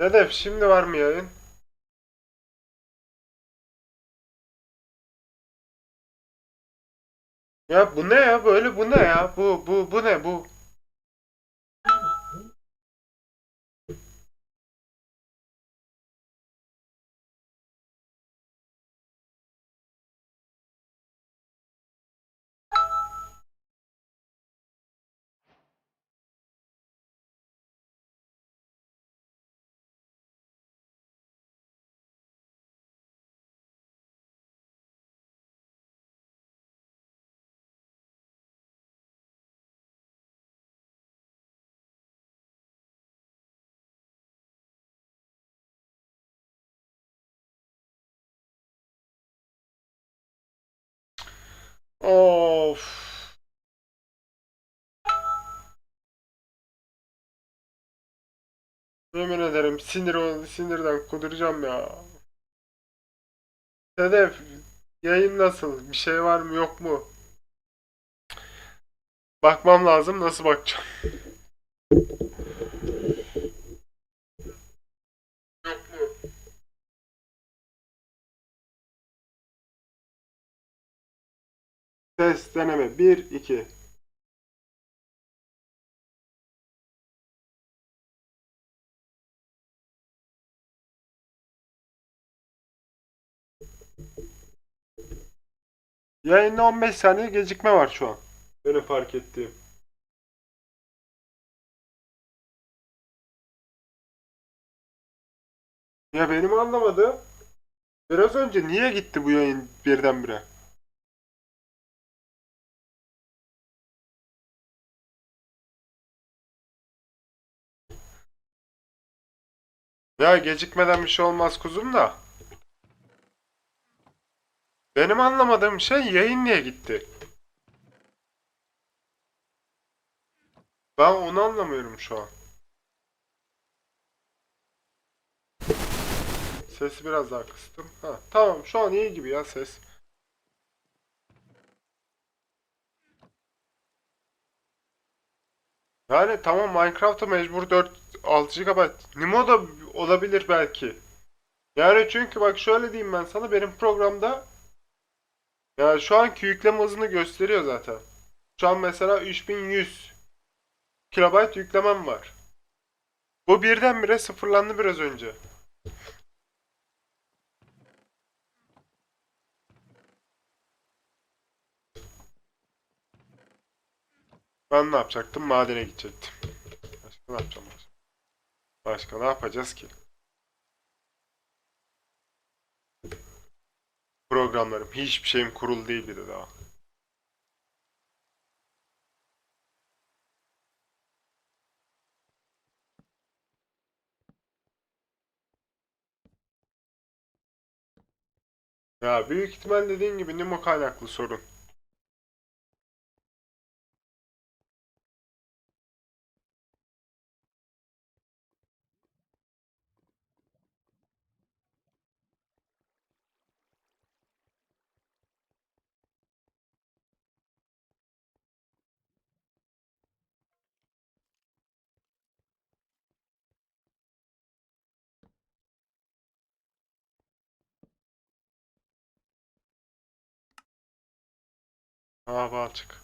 Dedef şimdi var mı yayın? Ya bu ne ya böyle bu ne ya bu bu bu ne bu? Of. Yemin ederim sinir sinirden kuduracağım ya. Sedef, yayın nasıl? Bir şey var mı yok mu? Bakmam lazım. Nasıl bakacağım? Ses deneme 1 2 Yayında 15 saniye gecikme var şu an. Benim fark ettiğim. Ya benim anlamadığım biraz önce niye gitti bu yayın birdenbire? Ya gecikmeden bir şey olmaz kuzum da. Benim anlamadığım şey yayın niye gitti? Ben onu anlamıyorum şu an. Sesi biraz daha kıstım. Ha, tamam şu an iyi gibi ya ses. Yani tamam Minecraft'ta mecbur 4 6 GB. Nimo da olabilir belki. Yani çünkü bak şöyle diyeyim ben sana benim programda ya şu anki yükleme hızını gösteriyor zaten. Şu an mesela 3100 kilobayt yüklemem var. Bu birdenbire sıfırlandı biraz önce. Ben ne yapacaktım? Madene gidecektim. Başka ne yapacağım? Başka, ne yapacağız ki? Programlarım. Hiçbir şeyim kurulu değil bir de daha. Ya büyük ihtimal dediğin gibi Nimo kaynaklı sorun. Hava açık.